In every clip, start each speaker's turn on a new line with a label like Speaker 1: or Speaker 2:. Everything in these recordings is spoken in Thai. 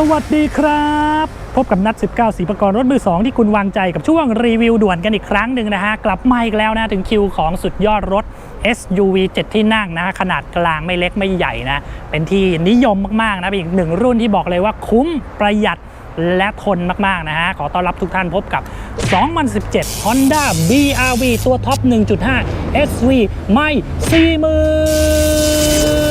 Speaker 1: สวัสดีครับ พบกับนัด 19สีประกรณ์รถมือ 2 ที่คุณวางใจกับช่วงรีวิวด่วนกันอีกครั้งหนึ่งนะฮะ กลับมาอีกแล้วนะ ถึงคิวของสุดยอดรถ SUV 7 ที่นั่งนะ ขนาดกลางไม่เล็กไม่ใหญ่นะ เป็นที่นิยมมาก ๆ นะเป็นอีกหนึ่งรุ่นที่บอกเลยว่าคุ้มประหยัดและทนมาก ๆ นะฮะ ขอต้อนรับทุกท่านพบกับ 2017 Honda BRV ตัวท็อป 1.5 SV ไม่ 40,000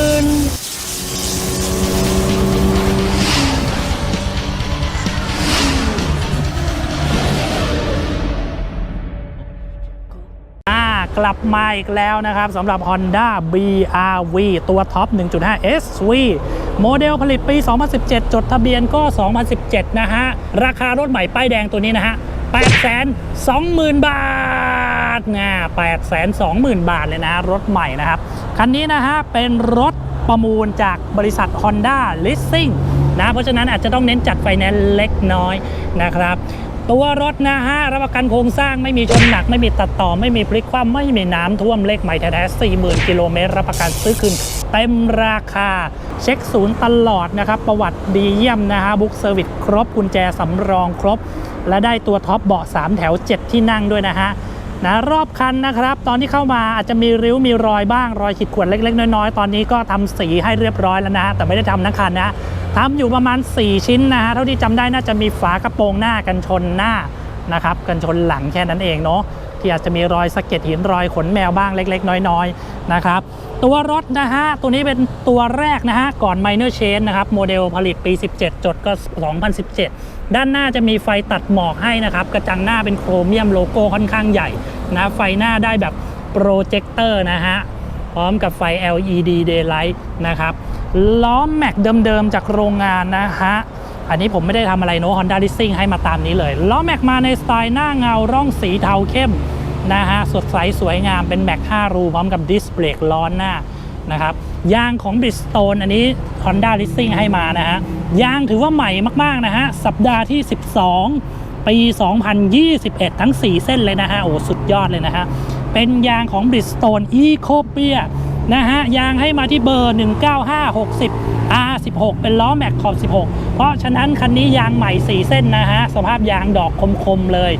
Speaker 1: กลับมาอีกแล้วนะครับสำหรับ Honda BRV ตัวท็อป 1.5 SV โมเดลผลิตปี 2017 จดทะเบียนก็ 2017 นะฮะ ราคารถใหม่ป้ายแดงตัวนี้นะฮะ820,000 บาทนะ820,000 บาทเลยนะรถใหม่นะครับ คันนี้นะฮะ เป็นรถประมูลจากบริษัท Honda Leasing นะ เพราะฉะนั้นอาจจะต้องเน้นจัดไฟแนนซ์เล็กน้อยนะครับ ตัวรถนะฮะรับประกันโครงสร้างไม่มีชนหนัก ไม่มีตัดต่อ ไม่มีพลิกคว่ำไม่มีน้ำท่วมเลขใหม่แท้ๆ40,000กิโลเมตรรับประกันซื้อคืนเต็มราคา เช็คศูนย์ตลอดนะครับ ประวัติดีเยี่ยมนะฮะบุ๊กเซอร์วิสครบกุญแจสำรองครบ และได้ตัวท็อปเบาะ 3 แถว 7 ที่นั่งด้วยนะฮะนะรอบคันนะครับ ตอนที่เข้ามาอาจจะมีริ้วมีรอยบ้างรอยขีดข่วนเล็ก ๆ น้อยๆ ตอนนี้ก็ทำสีให้เรียบร้อยแล้วนะฮะแต่ไม่ได้ทำทั้งคันนะ ทำอยู่ประมาณ 4 ชิ้นนะฮะเท่าที่จำได้น่าจะมีฝากระโปรงหน้ากันชนหน้านะครับกันชนหลังแค่นั้นเองเนาะที่อาจจะมีรอยสะเก็ดหินรอยขนแมวบ้างเล็ก ๆ น้อยๆนะครับตัวรถนะฮะตัวนี้เป็นตัวแรกนะฮะก่อน Minor Change นะครับโมเดลผลิตปี 17 จดก็ 2017 ด้านหน้าจะมีไฟตัดหมอกให้นะครับกระจังหน้าเป็นโครเมียมโลโก้ค่อนข้างใหญ่นะไฟหน้าได้แบบโปรเจคเตอร์นะฮะพร้อมกับไฟ LED daylight นะครับ ล้อแม็กเดิมๆจากโรงงานนะฮะอันนี้ผมไม่ได้ทำอะไรโน้ Honda Leasing ให้มาตามนี้เลยล้อแม็กมาในสไตล์หน้าเงาร่องสีเทาเข้มนะฮะสดใสสวยงามเป็นแม็ก5รูพร้อมกับดิสเบรกล้อหน้านะครับยางของ Bridgestone อันนี้ Honda Leasing ให้มานะฮะยางถือว่าใหม่มาก ๆ นะฮะ สัปดาห์ที่ 12 ปี 2021 ทั้ง 4 เส้นเลยนะฮะ โอ้ สุดยอดเลยนะฮะ เป็นยางของ Bridgestone Ecopia นะฮะยางให้มาที่เบอร์ 19560 R16 เป็นล้อแม็กขอบ 16 เพราะฉะนั้นคันนี้ยางใหม่ 4 เส้นนะฮะ สภาพยางดอกคมๆเลย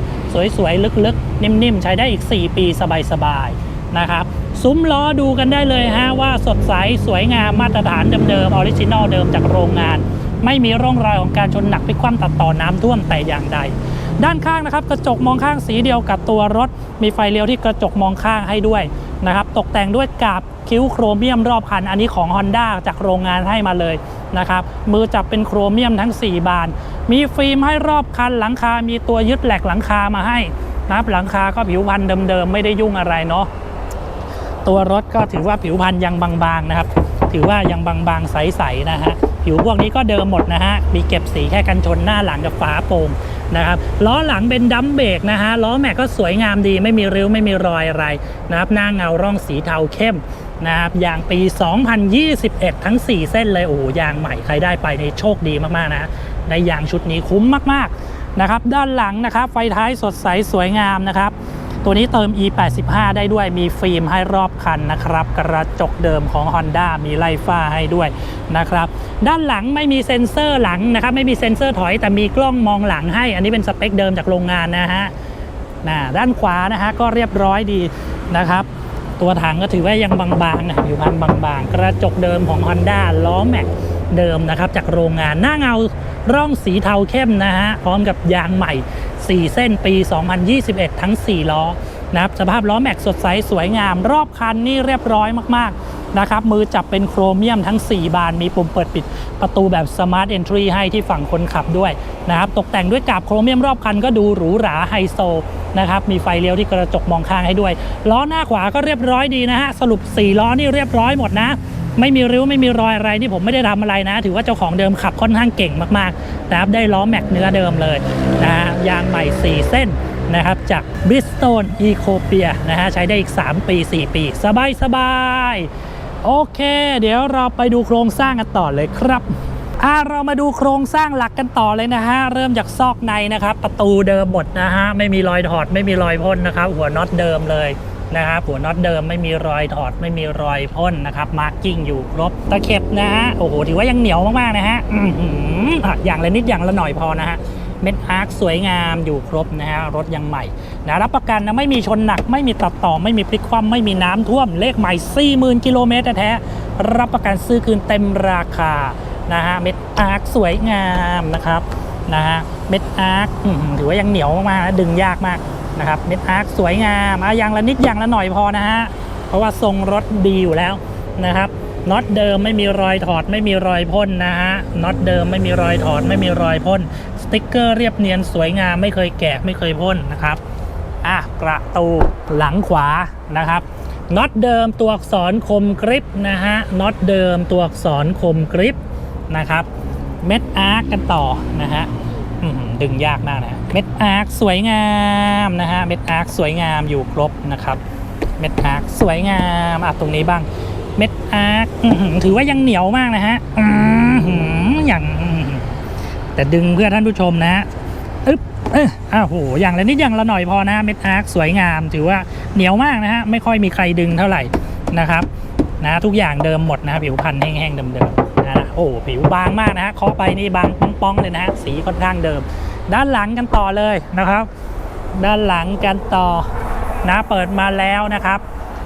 Speaker 1: สวยๆ ลึกๆ นิ่มๆ ใช้ได้อีก 4 ปีสบายๆ นะครับ ซุ้มล้อดูกันได้เลยฮะ ว่าสดใสสวยงามมาตรฐานเดิมๆออริจินอลเดิมจากโรงงาน ไม่มีร่องรอยของการชนหนักพลิคว่ำตัดต่อน้ำท่วมแต่อย่างใด ด้านข้างนะครับกระจกมองข้างสีเดียวกับตัวรถ มีไฟเลี้ยวที่กระจกมองข้างให้ด้วยนะครับตกแต่งด้วยกาบคิ้วโครเมียมรอบคัน อันนี้ของ Honda จากโรงงานให้มาเลยนะครับมือจับเป็นโครเมียมทั้ง 4 บาน มีฟิล์มให้รอบคันหลังคา มีตัวยึดแหลกหลังคามาให้นะครับหลังคาก็ผิวพันธุ์เดิมๆ ไม่ได้ยุ่งอะไรเนาะตัวรถก็ถือว่าผิวพันธุ์ยังบางๆนะครับ ถือว่ายังบางๆใสๆนะฮะผิวพวกนี้ก็เดิมหมดนะฮะมีเก็บสีแค่กันชนหน้าหลังกับฝาโปร่ง นะครับล้อหลังเป็นดัมเบรกนะฮะล้อแม็กก็สวยงามดีไม่มีริ้วไม่มีรอยอะไรนะครับหน้าเงาร่องสีเทาเข้มนะครับยางปี 2021 ทั้ง 4 เส้นเลยโอ้โหยางใหม่ใครได้ไปในโชคดีมากๆนะในยางชุดนี้คุ้มมากๆนะครับด้านหลังนะครับไฟท้ายสดใสสวยงามนะครับ ตัวนี้เติม e85 ได้ด้วยมีฟิล์มให้รอบคันนะครับ กระจกเดิมของ Honda มีไล่ฟ้าให้ด้วยนะครับ ด้านหลังไม่มีเซ็นเซอร์หลังนะครับ ไม่มีเซ็นเซอร์ถอยแต่มีกล้องมองหลังให้ อันนี้เป็นสเปคเดิมจากโรงงานนะฮะนะด้านขวานะฮะก็เรียบร้อยดีนะครับ ตัวถังก็ถือว่ายังบางๆนะอยู่พันบางๆ กระจกเดิมของ Honda ล้อแม็กเดิมนะครับจากโรงงานหน้าเงา ร่องสีเทาเข้มนะฮะพร้อมกับยางใหม่ 4 เส้นปี 2021 ทั้ง 4 ล้อนะครับสภาพล้อแม็กสดใสสวยงาม รอบคันนี่เรียบร้อยมากๆนะครับมือจับเป็นโครเมียมทั้ง 4 บาน มีปุ่มเปิดปิดประตูแบบ Smart Entry ให้ที่ฝั่งคนขับด้วยนะครับตกแต่งด้วยกาบโครเมียมรอบคันก็ดูหรูหราไฮโซนะครับมีไฟเลี้ยวที่กระจกมองข้างให้ด้วย ล้อหน้าขวาก็เรียบร้อยดีนะฮะสรุป 4 ล้อนี่เรียบร้อยหมดนะ ไม่มีริ้วไม่มีรอยอะไรนี่ผมไม่ได้ทำอะไรนะ ถือว่าเจ้าของเดิมขับค่อนข้างเก่งมากๆนะครับได้ล้อแม็กเนื้อเดิมเลยนะฮะยางใหม่ 4 เส้นนะครับจาก b r i s t o n e c o p i a นะฮะใช้ได้อีก 3 ปี 4 ปี สบายสบายๆโอเค เดี๋ยวเราไปดูโครงสร้างกันต่อเลยครับอ่าเรามาดูโครงสร้างหลักกันต่อเลยนะฮะ เริ่มจากซอกในนะครับ ประตูเดิมหมดนะฮะ ไม่มีรอยถอด ไม่มีรอยพ่นนะครับ หัวน็อตเดิมเลย นะครับหัวน็อตเดิมไม่มีรอยถอดไม่มีรอยพ่นนะครับมาร์กิ้งอยู่ครบตะเข็บนะฮะโอ้โหถือว่ายังเหนียวมากๆนะฮะอย่างละนิดอย่างละหน่อยพอนะฮะเม็ดอาร์คสวยงามอยู่ครบนะฮะรถยังใหม่นะรับประกันนะไม่มีชนหนัก ไม่มีตัดต่อ ไม่มีพลิกคว่ำไม่มีน้ำท่วมเลขใหม่ 40,000 กิโลเมตรแท้รับประกันซื้อคืนเต็มราคานะฮะเม็ดอาร์คสวยงามนะครับนะฮะเม็ดอาร์คถือว่ายังเหนียวมากๆดึงยากมาก นะครับเม็ดอาร์คสวยงามอะอย่างละนิดอย่างละหน่อยพอนะฮะเพราะว่าทรงรถดีอยู่แล้วนะครับน็อตเดิมไม่มีรอยถอดไม่มีรอยพ่นนะฮะน็อตเดิมไม่มีรอยถอดไม่มีรอยพ่นสติ๊กเกอร์เรียบเนียนสวยงามไม่เคยแกะไม่เคยพ่นนะครับอะประตูหลังขวานะครับน็อตเดิมตัวอักษรคมกริปนะฮะน็อตเดิมตัวอักษรคมกริปนะครับเม็ดอาร์กกันต่อนะฮะดึงยากมากนะ เม็ดอาร์กสวยงามนะฮะเม็ดอาร์กสวยงามอยู่ครบนะครับ เม็ดอาร์กสวยงามอะตรงนี้บ้าง เม็ดอาร์กอื้อหือถือว่ายังเหนียวมากนะฮะอย่างแต่ดึงเพื่อท่านผู้ชมนะฮะอึ๊บเอออ้าวโหอย่างละนิดอย่างละหน่อยพอนะเม็ดอาร์คสวยงาม ถือว่าเหนียวมากนะฮะไม่ค่อยมีใครดึงเท่าไหร่นะครับนะทุกอย่างเดิมหมดนะผิวพันธ์แห้งๆเดิมๆนะโอ้ผิวบางมากนะฮะเคาะไปนี่บางป้องๆเลยนะฮะสีค่อนข้างเดิม ด้านหลังกันต่อเลยนะครับ ด้านหลังกันต่อนะเปิดมาแล้วนะครับ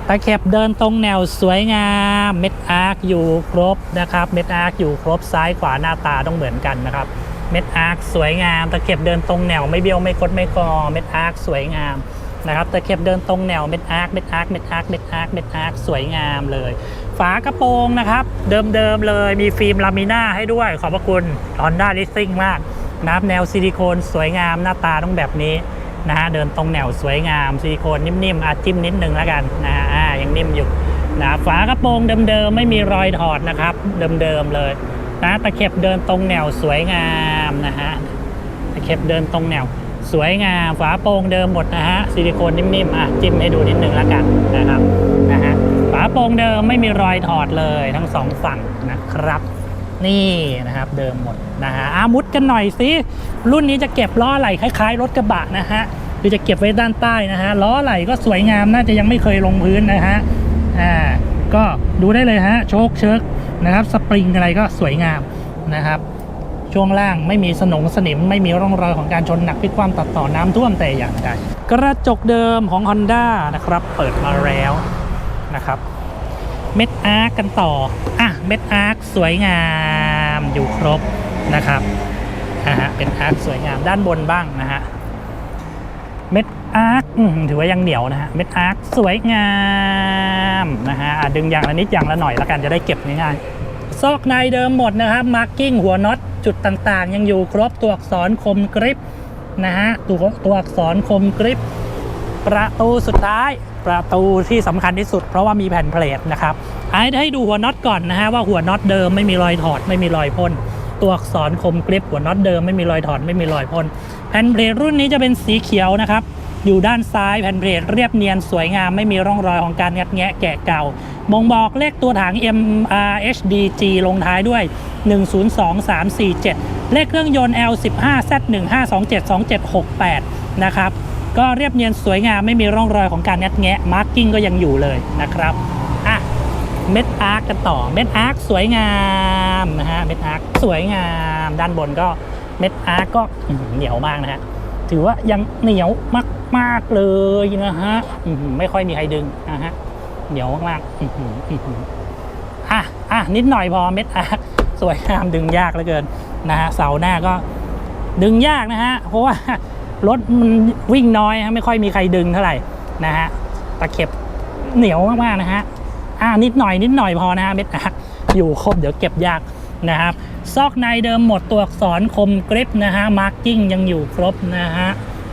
Speaker 1: ตะเข็บเดินตรงแนวสวยงามเม็ดอาร์คอยู่ครบนะครับเม็ดอาร์คอยู่ครบซ้ายขวาหน้าตาต้องเหมือนกันนะครับเม็ดอาร์คสวยงามตะเข็บเดินตรงแนวไม่เบี้ยวไม่คดไม่กอเม็ดอาร์คสวยงามนะครับตะเข็บเดินตรงแนวเม็ดอาร์คเม็ดอาร์คเม็ดอาร์คเม็ดอาร์คเม็ดอาร์คสวยงามเลย ฝากระโปรงนะครับ เดิมๆเลยมีฟิล์มลามิน่าให้ด้วยขอบพระคุณฮอนด้าลิสซิ่งมาก นะครับแนวซิลิโคนสวยงามหน้าตาต้องแบบนี้นะฮะเดินตรงแนวสวยงามซิลิโคนนิ่มๆอาจิ้มนิดนึงแล้วกันนะฮะอ่ายังนิ่มอยู่นะฝากระโปรงเดิมๆไม่มีรอยถอดนะครับเดิมๆเลยนะตะเข็บเดินตรงแนวสวยงามนะฮะตะเข็บเดินตรงแนวสวยงามฝาโปร่งเดิมหมดนะฮะซิลิโคนนิ่มๆอะจิ้มให้ดูนิดนึงแล้วกันนะครับนะฮะฝาโปร่งเดิมไม่มีรอยถอดเลยทั้งสองฝั่งนะครับ นี่นะครับเดิมหมดนะฮะอามุดกันหน่อยสิรุ่นนี้จะเก็บล้อไหล่คล้าย ๆ รถกระบะนะฮะคือจะเก็บไว้ด้านใต้นะฮะล้อไหล่ก็สวยงามน่าจะยังไม่เคยลงพื้นนะฮะอ่าก็ดูได้เลยฮะโชคเชิกนะครับสปริงอะไรก็สวยงามนะครับ ช่วงล่างไม่มีสนงสนิม ไม่มีร่องรอยของการชนหนักพิความตัดต่อน้ำท่วมแต่อย่างใดกระจกเดิมของ Honda นะครับ เปิดมาแล้วนะครับ เม็ดอาร์กกันต่อ อะ เม็ดอาร์กสวยงามอยู่ครบนะครับนะฮะเป็นอาร์กสวยงามด้านบนบ้างนะฮะ เม็ดอาร์คอืมถือว่ายังเหนียวนะฮะ เม็ดอาร์คสวยงามนะฮะอะดึงอย่างละนิดอย่างละหน่อยแล้วกันจะได้เก็บง่ายๆ ซอกในเดิมหมดนะครับ มาร์กิ้งหัวน็อตจุดต่างๆ ยังอยู่ครบตัวอักษรคมกริปนะฮะ ตัวตัวอักษรคมกริปประตูสุดท้าย ประตูที่สำคัญที่สุดเพราะว่ามีแผ่นเพลทนะครับให้ให้ดูหัวน็อตก่อนนะฮะว่าหัวน็อตเดิมไม่มีรอยถอดไม่มีรอยพ่นตัวอักษรคมกริปหัวน็อตเดิมไม่มีรอยถอดไม่มีรอยพ่นแผ่นเพลทรุ่นนี้จะเป็นสีเขียวนะครับอยู่ด้านซ้ายแผ่นเพลทเรียบเนียนสวยงามไม่มีร่องรอยของการงัดแงะแกะเก่าบ่งบอกเลขตัวถัง MRHDG ลงท้ายด้วย 102347 เลขเครื่องยนต์ L15Z15272768 นะครับ ก็เรียบเนียนสวยงามไม่มีร่องรอยของการงัดแงะมาร์กิ้งก็ยังอยู่เลยนะครับอะเม็ดอาร์กกันต่อเม็ดอาร์กสวยงามนะฮะเม็ดอาร์กสวยงาม ด้านบนก็เม็ดอาร์กก็เหนียวมากนะฮะถือว่ายังเหนียวมากๆเลยนะฮะไม่ค่อยมีใครดึงนะฮะเหนียวมากๆอะอะนิดหน่อยพอเม็ดอาร์คสวยงามดึงยากเหลือเกินนะฮะเสาหน้าก็ดึงยากนะฮะเพราะว่า รถมันวิ่งน้อยฮะไม่ค่อยมีใครดึงเท่าไหร่นะฮะตะเข็บเหนียวมากๆนะฮะอ่านิดหน่อยนิดหน่อยพอนะฮะเม็ดอาร์คอยู่ครบเดี๋ยวเก็บยากนะครับซอกในเดิมหมดตัวอักษรคมกริปนะฮะมาร์กิ้งยังอยู่ครบนะฮะ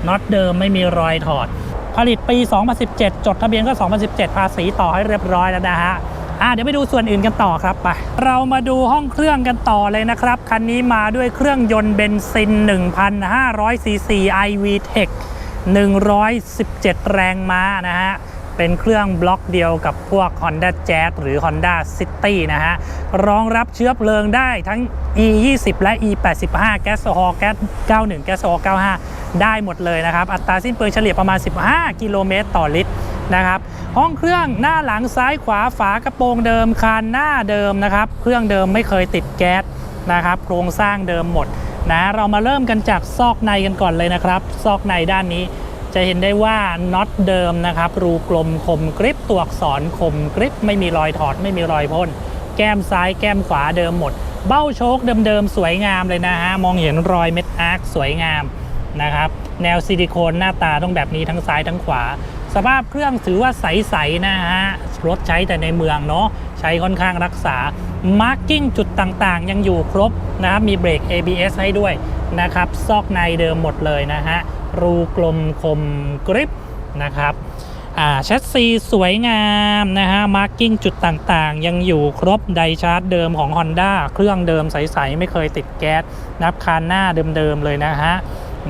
Speaker 1: น็อตเดิมไม่มีรอยถอด ผลิตปี 2017 จดทะเบียนก็ 2017 ภาษีต่อให้เรียบร้อยแล้วนะฮะ อ่าเดี๋ยวไปดูส่วนอื่นกันต่อครับไปเรามาดูห้องเครื่องกันต่อเลยนะครับ คันนี้มาด้วยเครื่องยนต์เบนซิน 1,500ซีซี iVtech 117 แรงม้านะฮะ เป็นเครื่องบล็อกเดียวกับพวก Honda Jazz หรือ Honda City นะฮะ รองรับเชื้อเพลิงได้ทั้ง E 2 0และ E 8 5แก๊สโซฮอล์แก๊ส91 แก๊สโซฮอล์95 ได้หมดเลยนะครับ อัตราสิ้นเปลืองเฉลี่ยประมาณ 15 กิโลเมตรต่อลิตรนะครับห้องเครื่องหน้าหลังซ้ายขวาฝากระโปรงเดิมคานหน้าเดิมนะครับ เครื่องเดิมไม่เคยติดแก๊สนะครับ โครงสร้างเดิมหมดนะเรามาเริ่มกันจากซอกในกันก่อนเลยนะครับ ซอกในด้านนี้ จะเห็นได้ว่าน็อตเดิมนะครับ รูกลมคมกริปตัวอักษรคมกริปไม่มีรอยถอดไม่มีรอยพ่นแก้มซ้ายแก้มขวาเดิมหมด เบ้าโชคเดิมๆ สวยงามเลยนะฮะ มองเห็นรอยเม็ดอาร์คสวยงามนะครับ แนวซิลิโคนหน้าตาต้องแบบนี้ทั้งซ้ายทั้งขวา สภาพเครื่องถือว่าใสๆนะฮะ รถใช้แต่ในเมืองเนาะใช้ค่อนข้างรักษา มาร์กิ้งจุดต่างๆ ยังอยู่ครบนะครับมีเบรก ABS ให้ด้วยนะครับ ซอกในเดิมหมดเลยนะฮะ รูกลมคมกริปนะครับแชสซีสวยงามนะฮะมาร์กิ้งจุดต่างๆ ยังอยู่ครบไดชาร์จเดิมของ Honda เครื่องเดิมใส ๆ ไม่เคยติดแก๊สนับคานหน้าเดิม ๆ เลยนะฮะ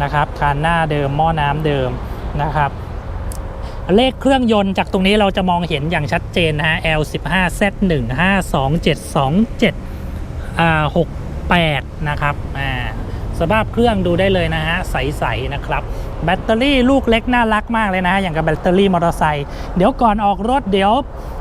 Speaker 1: นะครับคานหน้าเดิมหม้อน้ำเดิมนะครับเลขเครื่องยนต์จากตรงนี้เราจะมองเห็นอย่างชัดเจนนะฮะ L 1 5 Z 1 5 2 7 2 7อ่า68 นะครับอ่า สภาพเครื่องดูได้เลยนะฮะใสๆนะครับ แบตเตอรี่ลูกเล็กน่ารักมากเลยนะฮะอย่างกับแบตเตอรี่มอเตอร์ไซค์เดี๋ยวก่อนออกรถเดี๋ยว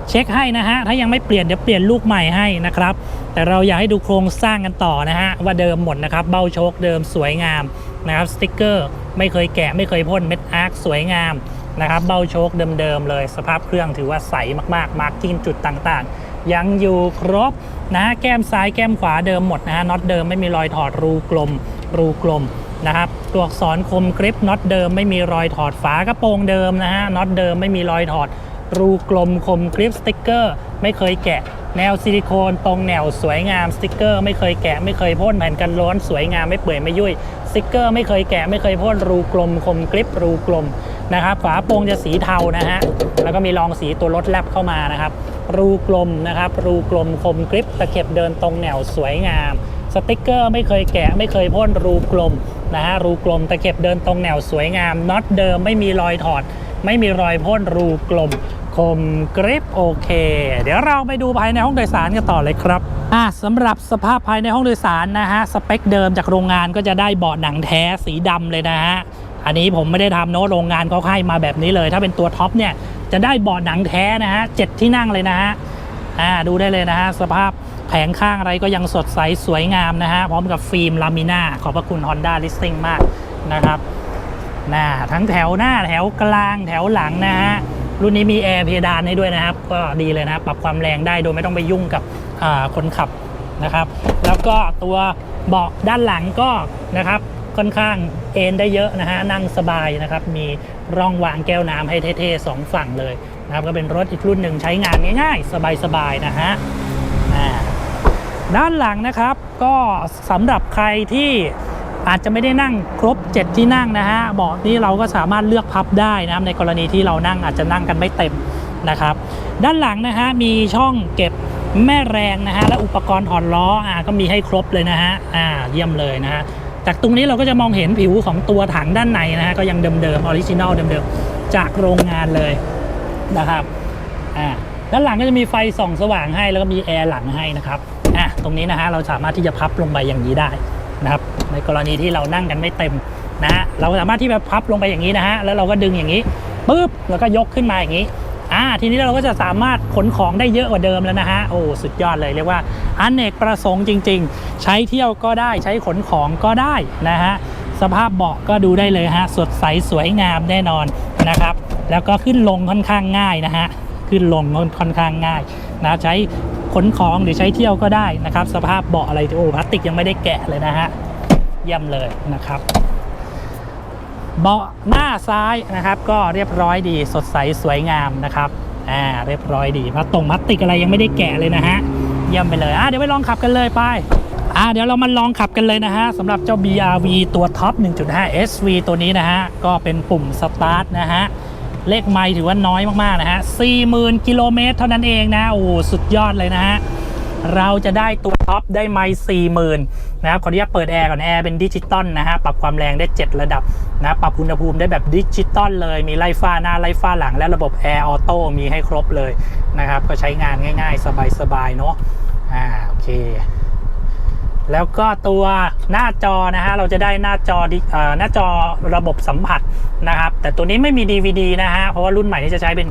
Speaker 1: เช็คให้นะฮะถ้ายังไม่เปลี่ยนเดี๋ยวเปลี่ยนลูกใหม่ให้นะครับ แต่เราอยากให้ดูโครงสร้างกันต่อนะฮะว่าเดิมหมดนะครับเบ้าโชคเดิมสวยงามนะครับสติกเกอร์ไม่เคยแกะไม่เคยพ่นเม็ดอาร์คสวยงามนะครับเบ้าโชคเดิมๆเลย สภาพเครื่องถือว่าใสมากๆมาร์กิ้งจุดต่างๆ ยังอยู่ครบนะแก้มซ้ายแก้มขวาเดิมหมดนะฮะน็อตเดิมไม่มีรอยถอดรูกลม รูกลมนะครับตัวอักษรคมกริปน็อตเดิมไม่มีรอยถอดฝากระโปรงเดิมนะฮะน็อตเดิมไม่มีรอยถอด รูกลมคมกริปสติกเกอร์ ไม่เคยแกะ แนวซิลิโคนตรงแนวสวยงามสติกเกอร์ ไม่เคยแกะไม่เคยพ่นแผ่นกันร้อนสวยงามไม่เปื่อยไม่ยุ่ยสติกเกอร์ ไม่เคยแกะไม่เคยพ่นรูกลมคมกริปรูกลมนะครับฝาโปรงจะสีเทานะฮะแล้วก็มีรองสีตัวรถแลบเข้ามานะครับ รูกลมนะครับรูกลมคมกริปตะเข็บเดินตรงแนวสวยงาม สติกเกอร์ไม่เคยแกะไม่เคยพ่นรูกลมนะฮะรูกลมตะเข็บเดินตรงแนวสวยงามน็อตเดิมไม่มีรอยถอด ไม่มีรอยพ่นรูกลมคมกริปโอเค เดี๋ยวเราไปดูภายในห้องโดยสารกันต่อเลยครับอะสำหรับสภาพภายในห้องโดยสารนะฮะสเปคเดิมจากโรงงานก็จะได้เบาะหนังแท้สีดำเลยนะฮะอันนี้ผมไม่ได้ทำโน้ตโรงงานเขาให้มาแบบนี้เลย ถ้าเป็นตัวท็อปเนี่ย จะได้เบาะหนังแท้นะฮะเจ็ดที่นั่งเลยนะฮะอ่าดูได้เลยนะฮะสภาพแผงข้างอะไรก็ยังสดใสสวยงามนะฮะพร้อมกับฟิล์มลามิน่าขอบพระคุณ Honda Listing มากนะครับน่าทั้งแถวหน้าแถวกลางแถวหลังนะฮะรุ่นนี้มีแอร์เพดานให้ด้วยนะครับ ก็ดีเลยนะรปรับความแรงได้โดยไม่ต้องไปยุ่งกับคนขับนะครับ แล้วก็ตัวเบาะด้านหลังก็นะครับ ค่อนข้างเอนได้เยอะนะฮะนั่งสบายนะครับมีร่องวางแก้วน้ำให้เท่ๆสองฝั่งเลยนะครับก็เป็นรถอีกรุ่นหนึ่งใช้งานง่ายๆ สบายๆนะฮะอ่าด้านหลังนะครับก็สำหรับใครที่อาจจะไม่ได้นั่งครบ 7 ที่นั่งนะฮะเบาะนี้เราก็สามารถเลือกพับได้นะครับในกรณีที่เรานั่งอาจจะนั่งกันไม่เต็มนะครับ ด้านหลังนะฮะมีช่องเก็บแม่แรงนะฮะและอุปกรณ์ถอดล้ออ่าก็มีให้ครบเลยนะฮะอ่าเยี่ยมเลยนะฮะ จากตรงนี้เราก็จะมองเห็นผิวของตัวถังด้านในนะฮะก็ยังเดิมๆออริจินอลเดิมๆจากโรงงานเลยนะครับอ่าด้านหลังก็จะมีไฟส่องสว่างให้แล้วก็มีแอร์หลังให้นะครับอะตรงนี้นะฮะเราสามารถที่จะพับลงไปอย่างนี้ได้นะครับ ในกรณีที่เรานั่งกันไม่เต็มนะฮะเราสามารถที่จะพับลงไปอย่างนี้นะฮะแล้วเราก็ดึงอย่างนี้ปุ๊บแล้วก็ยกขึ้นมาอย่างนี้ อ่าทีนี้เราก็จะสามารถขนของได้เยอะกว่าเดิมแล้วนะฮะโอ้สุดยอดเลยเรียกว่าอเนกประสงค์จริง ๆ ใช้เที่ยวก็ได้ใช้ขนของก็ได้นะฮะสภาพเบาะก็ดูได้เลยฮะสดใสสวยงามแน่นอนนะครับ แล้วก็ขึ้นลงค่อนข้างง่ายนะฮะขึ้นลงค่อนข้างง่ายนะใช้ขนของหรือใช้เที่ยวก็ได้นะครับ สภาพเบาะอะไรโอ้พลาสติกยังไม่ได้แกะเลยนะฮะเยี่ยมเลยนะครับ เบาะหน้าซ้ายนะครับ ก็เรียบร้อยดีสดใสสวยงามนะครับอ่าเรียบร้อยดีพลาตรงพลาสติกอะไรยังไม่ได้แกะเลยนะฮะเยี่ยมไปเลยอะเดี๋ยวไปลองขับกันเลยไปอ่าเดี๋ยวเรามาลองขับกันเลยนะฮะสำหรับเจ้า BRV ตัวท็อป 1.5 SV ตัวนี้นะฮะ ก็เป็นปุ่มสตาร์ทนะฮะ เลขไมล์ถือว่าน้อยมาก ๆ นะฮะ 40,000 กิโลเมตรเท่านั้นเองนะ โอ้ สุดยอดเลยนะฮะ เราจะได้ตัวท็อปได้ไมล์40,000นะครับขออนุญาตเปิดแอร์ก่อนแอร์เป็นดิจิตอลนะฮะปรับความแรงได้ 7 ระดับนะปรับอุณหภูมิได้แบบดิจิตอลเลยมีไล่ฟ้าหน้าไล่ฟ้าหลัง และระบบแอร์ออโต้มีให้ครบเลยนะครับก็ใช้งานง่าย ๆ สบายๆเนาะอ่าโอเค แล้วก็ตัวหน้าจอนะฮะเราจะได้หน้าจอดิเอ่อหน้าจอระบบสัมผัสนะครับ แต่ตัวนี้ไม่มี DVD นะฮะเพราะว่ารุ่นใหม่นี้จะใช้เป็น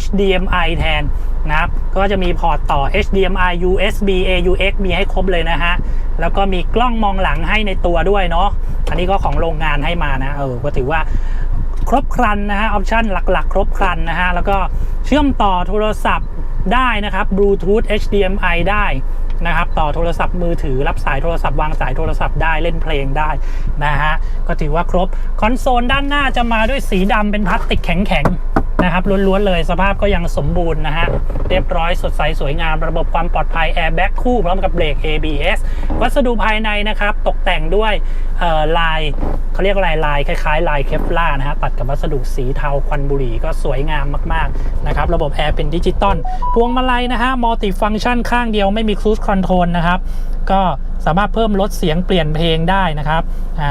Speaker 1: HDMI แทนนะครับ ก็จะมีพอร์ตต่อ HDMI USB AUX มีให้ครบเลยนะฮะ แล้วก็มีกล้องมองหลังให้ในตัวด้วยเนาะอันนี้ก็ของโรงงานให้มานะเออก็ถือว่าครบครันนะฮะออปชันหลักๆ ครบครันนะฮะแล้วก็เชื่อมต่อโทรศัพท์ได้นะครับบลูทูธ HDMI ได้ นะครับต่อโทรศัพท์มือถือรับสายโทรศัพท์วางสายโทรศัพท์ได้เล่นเพลงได้นะฮะก็ถือว่าครบคอนโซลด้านหน้าจะมาด้วยสีดำเป็นพลาสติกแข็งๆนะครับล้วนๆเลยสภาพก็ยังสมบูรณ์นะฮะเรียบร้อยสดใสสวยงามระบบความปลอดภัยแอร์แบ็กคู่พร้อมกับเบรก ABS วัสดุภายในนะครับตกแต่งด้วย ลายเขาเรียกอะไรลายคล้ายๆ ลายเคปลาร์นะฮะตัดกับวัสดุสีเทาควันบุหรี่ก็สวยงามมากๆนะครับระบบแอร์เป็นดิจิตอลพวงมาลัยนะฮะมัลติฟังชันข้างเดียวไม่มีค u ู e คอนโทรลนะครับก็สามารถเพิ่มลดเสียงเปลี่ยนเพลงได้นะครับ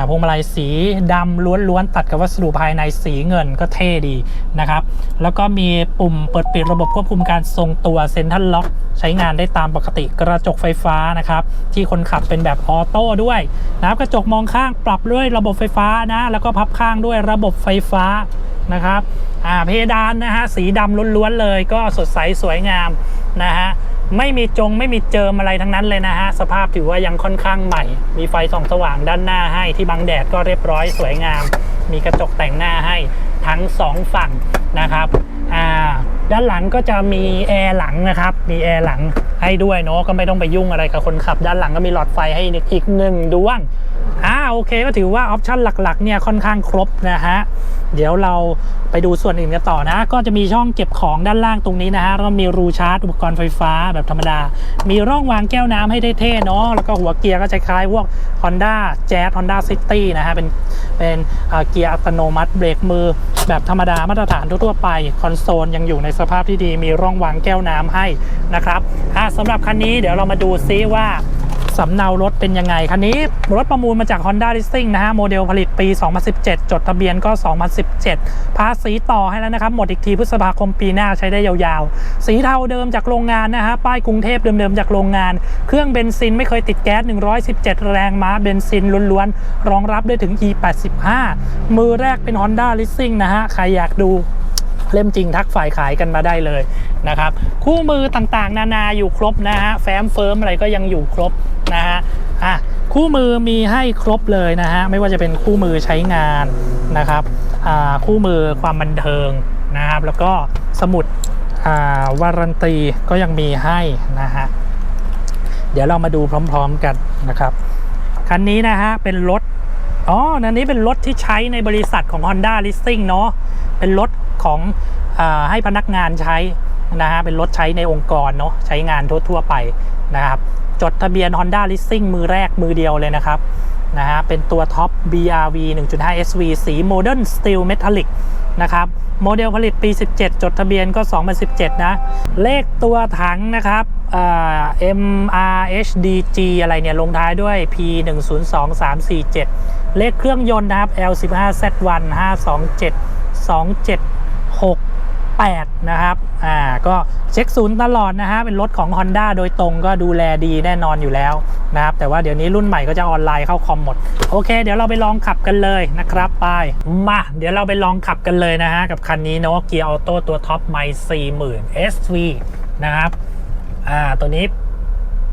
Speaker 1: พวงมาลัยสีดำล้วนๆตัดกับวัสดุภายในสีเงินก็เท่ดีนะครับ แล้วก็มีปุ่มเปิดปิดระบบควบคุมการทรงตัวเซ็นทรัลล็อกใช้งานได้ตามปกติกระจกไฟฟ้านะครับ ที่คนขับเป็นแบบออโต้ด้วยนะครับกระจกมองข้างปรับด้วยระบบไฟฟ้านะ แล้วก็พับข้างด้วยระบบไฟฟ้านะครับอ่าเพดานนะฮะสีดำล้วนๆเลยก็สดใสสวยงามนะฮะไม่มีจงไม่มีเจิมอะไรทั้งนั้นเลยนะฮะ สภาพถือว่ายังค่อนข้างใหม่ มีไฟส่องสว่างด้านหน้าให้ที่บังแดดก็เรียบร้อยสวยงาม มีกระจกแต่งหน้าให้ทั้งสองฝั่งนะครับอ่าด้านหลังก็จะมีแอร์หลังนะครับ มีแอร์หลังให้ด้วยเนาะก็ไม่ต้องไปยุ่งอะไรกับคนขับ ด้านหลังก็มีหลอดไฟให้อีกหนึ่งดวง อ่าโอเคก็ถือว่าออปชั่นหลักๆเนี่ยค่อนข้างครบนะฮะเดี๋ยวเราไปดูส่วนอื่นกันต่อนะ ก็จะมีช่องเก็บของด้านล่างตรงนี้นะฮะแล้วก็มีรูชาร์จอุปกรณ์ไฟฟ้าแบบธรรมดา มีร่องวางแก้วน้ำให้ได้เท่เนาะแล้วก็หัวเกียร์ก็จะคล้ายพวก Honda Jazz Honda City นะฮะเป็นเป็นเกียร์อัตโนมัติเบรกมือ แบบธรรมดามาตรฐานทั่วไป คอนโซลยังอยู่ในสภาพที่ดี มีร่องวางแก้วน้ำให้นะครับอะสำหรับคันนี้เดี๋ยวเรามาดูซิว่า สำเนารถเป็นยังไง คันนี้รถประมูลมาจาก Honda Racing นะฮะ โมเดลผลิตปี 2017 จดทะเบียนก็ 2017 ภาษีต่อให้แล้วนะครับ หมดอีกทีพฤษภาคมปีหน้าใช้ได้ยาวๆ สีเทาเดิมจากโรงงานนะฮะ ป้ายกรุงเทพเดิมๆ จากโรงงาน เครื่องเบนซินไม่เคยติดแก๊ส 117 แรงม้าเบนซินล้วนๆ รองรับได้ถึง E85 มือแรกเป็น Honda Racing นะฮะ ใครอยากดู เล่มจริงทักฝ่ายขายกันมาได้เลยนะครับคู่มือต่างๆ นานาอยู่ครบนะฮะแฟ้มเฟิร์มอะไรก็ยังอยู่ครบนะฮะอะคู่มือมีให้ครบเลยนะฮะไม่ว่าจะเป็นคู่มือใช้งานนะครับอ่าคู่มือความบันเทิงนะครับแล้วก็สมุดอ่าวารันตีก็ยังมีให้นะฮะเดี๋ยวเรามาดูพร้อมๆกันนะครับคันนี้นะฮะเป็นรถอ๋ออันนี้เป็นรถที่ใช้ในบริษัทของ Honda Leasing เนาะเป็นรถ ของอให้พนักงานใช้นะฮะเป็นรถใช้ในองค์กรเนาะใช้งานทั่วๆไปนะครับจดทะเบียน Honda Leasing มือแรกมือเดียวเลยนะครับนะฮะเป็นตัวท็อป BRV 1.5 SV สี Modern Steel Metallic นะครับโมเดลผลิตปี 17 จดทะเบียนก็ 2017 นะ เลขตัวถังนะครับอ่า MRHDG อะไรเนี่ย ลงท้ายด้วย P 1 0 2 3 4 7 เลขเครื่องยนต์นะครับ L15Z1 527 276นะครับ อ่า ก็เช็คศูนย์ตลอดนะฮะ เป็นรถของ Honda โดยตรงก็ดูแลดีแน่นอนอยู่แล้วนะครับ แต่ว่าเดี๋ยวนี้รุ่นใหม่ก็จะออนไลน์เข้าคอมหมด โอเค เดี๋ยวเราไปลองขับกันเลยนะครับไป มา เดี๋ยวเราไปลองขับกันเลยนะฮะ กับคันนี้เนาะเกียร์ออโต้ตัวท็อปไมล์40,000 SV นะครับ อ่า ตัวนี้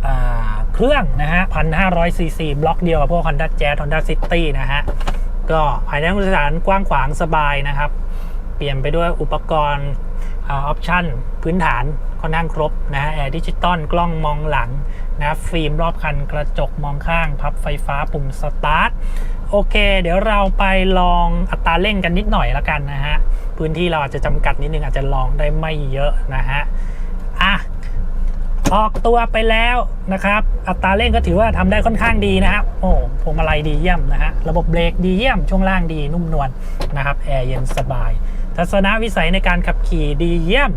Speaker 1: อ่า เครื่องนะฮะ1,500ซีซีบล็อกเดียวกับพวก Honda Jazz Honda City นะฮะ ก็ภายในผู้โดยสารกว้างขวางสบายนะครับ เปลี่ยนไปด้วยอุปกรณ์ออปชั่นพื้นฐานค่อนข้างครบนะฮะแอร์ดิจิตอลกล้องมองหลังนะฟิล์มรอบคันกระจกมองข้าง พับไฟฟ้าปุ่มสตาร์ทโอเค เดี๋ยวเราไปลองอัตราเร่งกันนิดหน่อยละกันนะฮะ พื้นที่เราอาจจะจำกัดนิดนึงอาจจะลองได้ไม่เยอะนะฮะอะออกตัวไปแล้วนะครับ อัตราเร่งก็ถือว่าทำได้ค่อนข้างดีนะครับ โอ้พวงมาลัยดีเยี่ยมนะฮะ ระบบเบรกดีเยี่ยม ช่วงล่างดีนุ่มนวลนะครับ แอร์เย็นสบาย ทัศนวิสัยในการขับขี่ดีเยี่ยม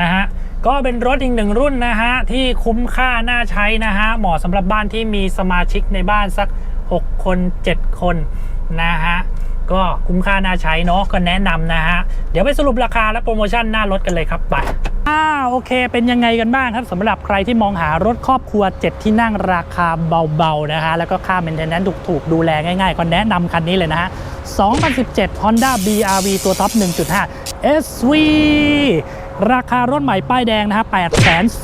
Speaker 1: นะฮะก็เป็นรถอีกหนึ่งรุ่นนะฮะที่คุ้มค่าน่าใช้นะฮะเหมาะสำหรับบ้านที่มีสมาชิกในบ้านสัก 6 คน 7 คนนะฮะก็คุ้มค่าน่าใช้เนาะก็แนะนำนะฮะเดี๋ยวไปสรุปราคาและโปรโมชั่นหน้ารถกันเลยครับไปอ่าโอเค เป็นยังไงกันบ้างครับสำหรับใครที่มองหารถครอบครัว 7 ที่นั่งราคาเบาๆนะฮะแล้วก็ค่า maintenance ถูกๆ ดูแลง่ายๆ ก็แนะนำคันนี้เลยนะฮะ 2017 Honda BRV ตัวท็อป 1.5 SV ราคารถใหม่ป้ายแดงนะฮะ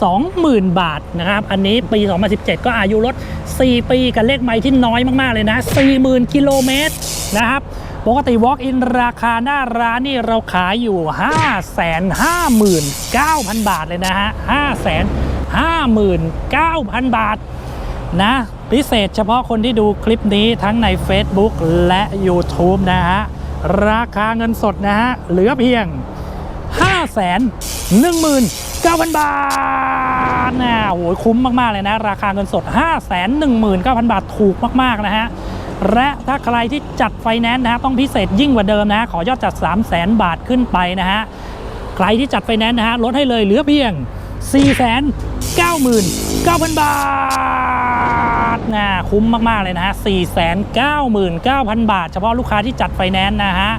Speaker 1: 820,000 บาทนะครับ อันนี้ปี 2017 ก็อายุรถ 4 ปีกับเลขไมล์ที่น้อยมาก ๆ เลยนะ 40,000 กิโลเมตรนะครับปกติ Walk in ราคาหน้าร้านนี่เราขายอยู่ 559,000 บาทเลยนะฮะ 559,000 บาท นะ พิเศษเฉพาะคนที่ดูคลิปนี้ทั้งใน Facebook และ YouTube นะฮะ ราคาเงินสดนะฮะ เหลือเพียง 5 1 9 0 0 0 บาทนะโอ้โหคุ้มมาก ๆ เลยนะ ราคาเงินสด 5 1 9 0 0 0 บาทถูกมาก ๆ นะฮะ และถ้าใครที่จัดไฟแนนซ์นะฮะ ต้องพิเศษยิ่งกว่าเดิมนะ ขอยอดจัด 3 0 0 0 0 0 บาทขึ้นไปนะฮะ ใครที่จัดไฟแนนซ์นะฮะ ลดให้เลยเหลือเพียง 4 9 9 0 0 0 บาท นะคุ้มมาก ๆ เลยนะฮะ 4 9 9 0 0 0 บาท เฉพาะลูกค้าที่จัดไฟแนนซ์นะฮะ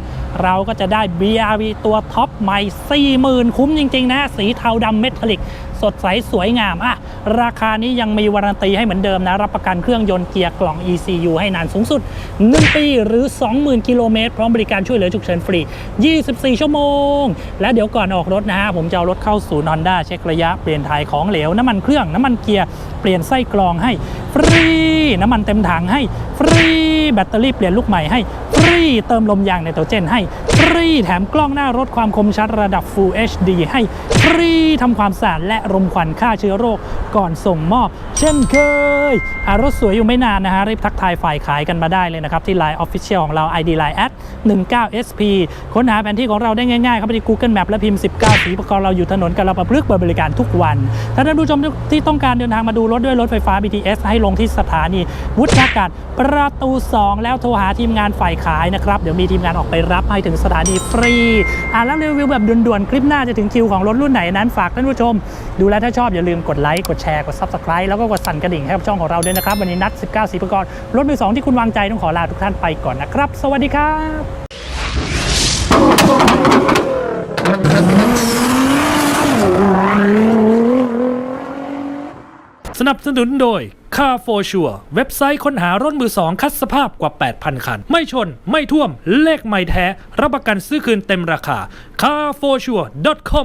Speaker 1: เราก็จะได้ BRV ตัวท็อปใหม่ 40,000 คุ้มจริง ๆ นะ สีเทาดำเมทัลลิก สดใสสวยงามอะราคานี้ยังมีวารันตีให้เหมือนเดิมนะ รับประกันเครื่องยนต์เกียร์กล่อง ECU ให้นานสูงสุด 1 ปีหรือ 20,000 กิโลเมตร พร้อมบริการช่วยเหลือฉุกเฉินฟรี 24 ชั่วโมง และเดี๋ยวก่อนออกรถนะฮะ ผมจะเอารถเข้าศูนย์ฮอนด้าเช็คระยะเปลี่ยนถ่ายของเหลว น้ำมันเครื่อง น้ำมันเกียร์ เปลี่ยนไส้กรองให้ฟรี น้ำมันเต็มถังให้ฟรี แบตเตอรี่เปลี่ยนลูกใหม่ให้ฟรี เติมลมยางไนโตรเจนให้ฟรี แถมกล้องหน้ารถความคมชัดระดับ Full HD ให้ฟรีทำความสะอาดและรมควันฆ่าเชื้อโรคก่อนส่งมอบ เช่นเคยอารถสวยอยู่ไม่นานนะฮะรีบทักทายฝ่ายขายกันมาได้เลยนะครับ ที่ Line Official ของเรา ID Line at 19SP ค้นหาแผนที่ของเราได้ง่ายๆครับไปที่ Google Map และพิมพ์ 19 สีประกอบเราอยู่ถนนกาลาปะพฤกษ์บริการทุกวันถ้าท่านผู้ชมที่ต้องการเดินทางมาดูรถด้วยรถไฟฟ้า BTS ให้ลงที่สถานีวุฒิากาศประตู 2 แล้วโทรหาทีมงานฝ่ายขายนะครับ เดี๋ยวมีทีมงานออกไปรับให้ถึงสถานีฟรี อ่าแล้วรีวิวแบบด่วนๆ คลิปหน้าจะถึงคิวของรถรุ่นไหนนั้นฝากท่านผู้ชมดูแลถ้าชอบอย่าลืมกดไลค์กดแชร์กด Subscribe แล้วก็กดสั่นกระดิ่งให้กับช่องของเราด้วยนะครับ วันนี้นัด 19สีประกอบรถมือสองที่คุณวางใจต้องขอลาทุกท่านไปก่อนนะครับ สวัสดีครับสนับสนุนโดย Car for Sure เว็บไซต์ค้นหารถมือสองคัดสภาพกว่า 8,000 คัน ไม่ชน ไม่ท่วม เลขไม่แท้ รับประกันซื้อคืนเต็มราคา carforsure.com